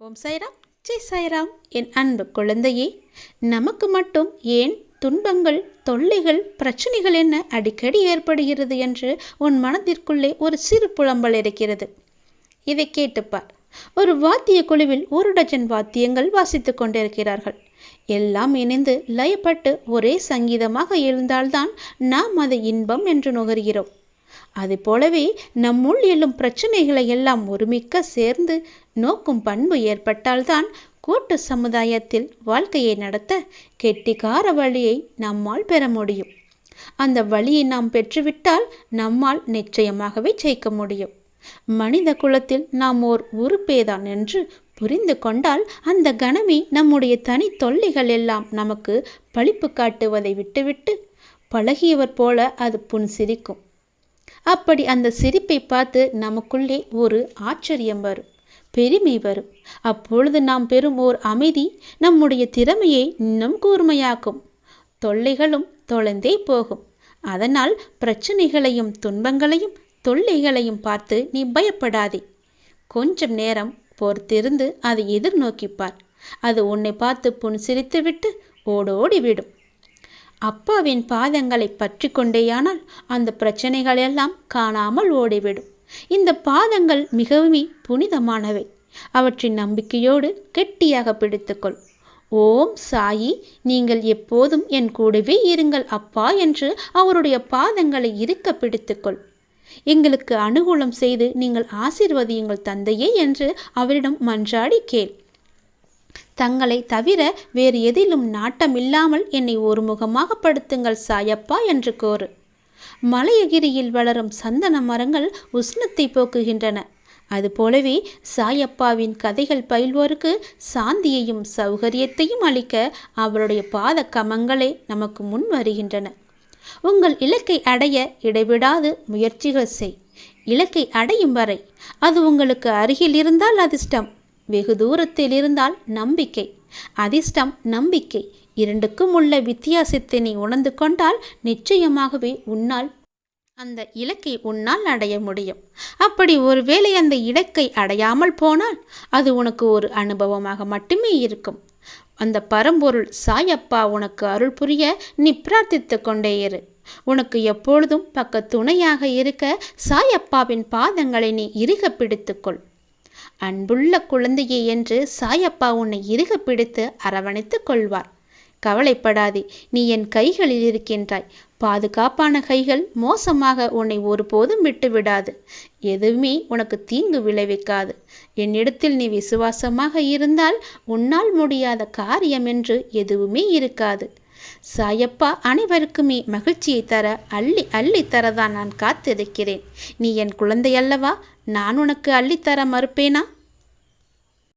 ஓம் சாய்ராம். ஜெய் சாய்ராம். என் அன்பு குழந்தையே நமக்கு மட்டும் ஏன் துன்பங்கள் தொல்லைகள் பிரச்சனைகள் என்ன அடிக்கடி ஏற்படுகிறது என்று உன் மனதிற்குள்ளே ஒரு சிறு புலம்பல் இருக்கிறது. இதை கேட்டுப்பார் ஒரு வாத்திய குழுவில் ஒரு டஜன் வாத்தியங்கள் வாசித்து கொண்டிருக்கிறார்கள். எல்லாம் இணைந்து லயப்பட்டு ஒரே சங்கீதமாக எழுந்தால்தான் நாம் அதை இன்பம் என்று நுகர்கிறோம். அது போலவே நம்முள் எழும் பிரச்சனைகளை எல்லாம் ஒருமிக்க சேர்ந்து நோக்கும் பண்பு ஏற்பட்டால்தான் கூட்டு சமுதாயத்தில் வாழ்க்கையை நடத்த கெட்டிக்கார வழியை நம்மால் பெற முடியும். அந்த வழியை நாம் பெற்றுவிட்டால் நம்மால் நிச்சயமாகவே ஜெயிக்க முடியும். மனித குலத்தில் நாம் ஓர் உறுப்பேதான் என்று புரிந்து கொண்டால் அந்த கணமே நம்முடைய தனி தொல்லைகள் எல்லாம் நமக்கு பழிப்பு காட்டுவதை விட்டுவிட்டு பழகியவர் போல அது புன் சிரிக்கும் அப்படி அந்த சிரிப்பை பார்த்து நமக்குள்ளே ஒரு ஆச்சரியம் வரும் பெருமை வரும். அப்பொழுது நாம் பெறும் ஓர் அமைதி நம்முடைய திறமையை இன்னும் கூர்மையாக்கும். தொல்லைகளும் தொலைந்தே போகும். அதனால் பிரச்சனைகளையும் துன்பங்களையும் தொல்லைகளையும் பார்த்து நீ பயப்படாதே. கொஞ்சம் நேரம் பொறுத்திருந்து அதை எதிர்நோக்கிப்பார். அது உன்னை பார்த்து புன் சிரித்துவிட்டு ஓடோடி விடும் அப்பாவின் பாதங்களை பற்றி கொண்டேயானால் அந்த பிரச்சனைகள் எல்லாம் காணாமல் ஓடிவிடும். இந்த பாதங்கள் மிகவும் புனிதமானவை. அவற்றின் நம்பிக்கையோடு கெட்டியாக பிடித்துக்கொள். ஓம் சாயி நீங்கள் எப்போதும் என் கூடவே இருங்கள் அப்பா என்று அவருடைய பாதங்களை இருக்க பிடித்துக்கொள். எங்களுக்கு அனுகூலம் செய்து நீங்கள் ஆசிர்வதியுங்கள் தந்தையே என்று அவரிடம் மன்றாடி கேள். தங்களை தவிர வேறு எதிலும் நாட்டமில்லாமல் என்னை ஒருமுகமாக படுத்துங்கள் சாயப்பா என்று கோரு மலையகிரியில் வளரும் சந்தன மரங்கள் உஷ்ணத்தை போக்குகின்றன. அதுபோலவே சாயப்பாவின் கதைகள் பயில்வோருக்கு சாந்தியையும் சௌகரியத்தையும் அளிக்க அவருடைய பாத கமங்களே நமக்கு முன் வருகின்றன. உங்கள் இலக்கை அடைய இடைவிடாது முயற்சிகள் செய். இலக்கை அடையும் வரை அது உங்களுக்கு அருகில் இருந்தால் அதிர்ஷ்டம். வெகு தூரத்தில் இருந்தால் நம்பிக்கை அதிர்ஷ்டம் நம்பிக்கை இரண்டுக்கும் உள்ள வித்தியாசத்தை நீ உணர்ந்து கொண்டால் நிச்சயமாகவே உன்னால் அந்த இலக்கை உன்னால் அடைய முடியும். அப்படி ஒருவேளை அந்த இலக்கை அடையாமல் போனால் அது உனக்கு ஒரு அனுபவமாக மட்டுமே இருக்கும். அந்த பரம்பொருள் சாயப்பா உனக்கு அருள் புரிய நீ பிரார்த்தித்து கொண்டே இரு. உனக்கு எப்பொழுதும் பக்க துணையாக இருக்க சாயப்பாவின் பாதங்களை நீ இறுக பிடித்துக்கொள் அன்புள்ள குழந்தையே என்று சாயப்பா உன்னை இறுக பிடித்து அரவணைத்துக் கொள்வார். கவலைப்படாதே நீ என் கைகளில் இருக்கின்றாய். பாதுகாப்பான கைகள் மோசமாக உன்னை ஒருபோதும் விட்டு விடாது எதுவுமே உனக்கு தீங்கு விளைவிக்காது. என்னிடத்தில் நீ விசுவாசமாக இருந்தால் உன்னால் முடியாத காரியம் என்று எதுவுமே இருக்காது. சாயப்பா அனைவருக்குமே மகிழ்ச்சியை தர அள்ளி அள்ளி தரதான் நான் காத்திருக்கிறேன். நீ என் குழந்தை அல்லவா? நான் உனக்கு அள்ளித்தர மறுப்பேனா?